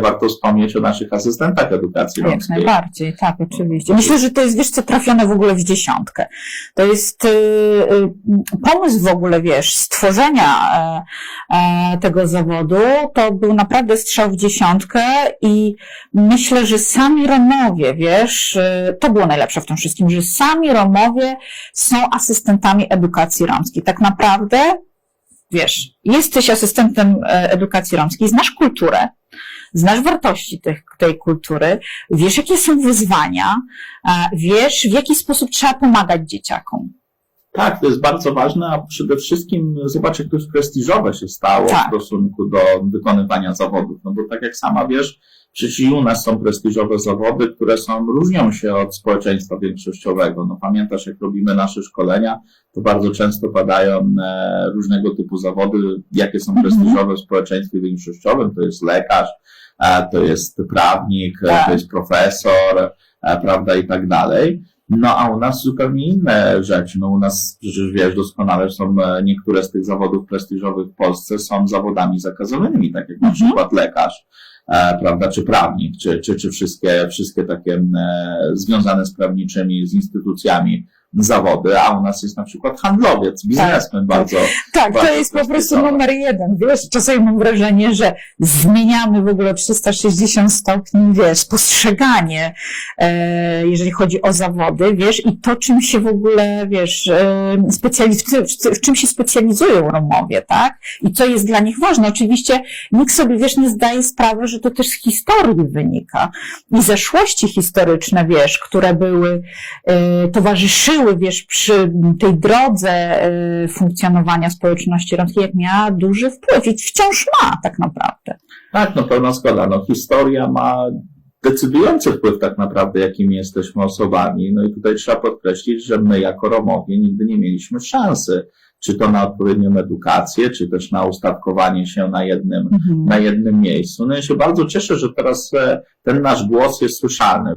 warto wspomnieć o naszych asystentach edukacji Jak romskiej. najbardziej, tak, oczywiście. Myślę, że to jest, wiesz co, trafione w ogóle w dziesiątkę. To jest y, y, pomysł w ogóle, wiesz, stworzenia e, tego zawodu, to był naprawdę strzał w dziesiątkę i myślę, że sami Romowie, wiesz, y, to było najlepsze w tym wszystkim, że sami Romowie są asystentami edukacji romskiej. Tak naprawdę, wiesz, jesteś asystentem e, edukacji romskiej, znasz kulturę, znasz wartości tych, tej kultury, wiesz, jakie są wyzwania, e, wiesz, w jaki sposób trzeba pomagać dzieciakom. Tak, to jest bardzo ważne, a przede wszystkim zobacz, jak to już prestiżowe się stało Tak. w stosunku do wykonywania zawodów. No bo tak jak sama wiesz, przecież i u nas są prestiżowe zawody, które są, różnią się od społeczeństwa większościowego. No pamiętasz, jak robimy nasze szkolenia, to bardzo często padają e, różnego typu zawody, jakie są Mhm. prestiżowe w społeczeństwie większościowym. To jest lekarz, e, to jest prawnik, e, Tak. to jest profesor, e, prawda, i tak dalej. No a u nas zupełnie inne rzeczy. No u nas przecież wiesz doskonale, są e, niektóre z tych zawodów prestiżowych w Polsce są zawodami zakazanymi, tak jak na Mhm. przykład lekarz, e, prawda, czy prawnik, czy, czy, czy wszystkie, wszystkie takie e, związane z prawniczymi, z instytucjami zawody, a u nas jest na przykład handlowiec, biznesmen bardzo. Tak, to Bardzo jest po prostu numer jeden, wiesz, czasami mam wrażenie, że zmieniamy w ogóle 360 stopni, wiesz, postrzeganie, e, jeżeli chodzi o zawody, wiesz, i to, czym się w ogóle, wiesz, e, specjaliz- w czym się specjalizują Romowie, tak? I co jest dla nich ważne. Oczywiście nikt sobie, wiesz, nie zdaje sprawy, że to też z historii wynika i zeszłości historyczne, wiesz, które były, e, towarzyszyły, wiesz, przy tej drodze e, funkcjonowania społeczności romskiej, jak miała duży wpływ i wciąż ma tak naprawdę. Tak, no pełna zgoda. No historia ma decydujący wpływ tak naprawdę, jakimi jesteśmy osobami. No i tutaj trzeba podkreślić, że my jako Romowie nigdy nie mieliśmy szansy, czy to na odpowiednią edukację, czy też na ustawkowanie się na jednym, na jednym miejscu. No ja się bardzo cieszę, że teraz e, ten nasz głos jest słyszany.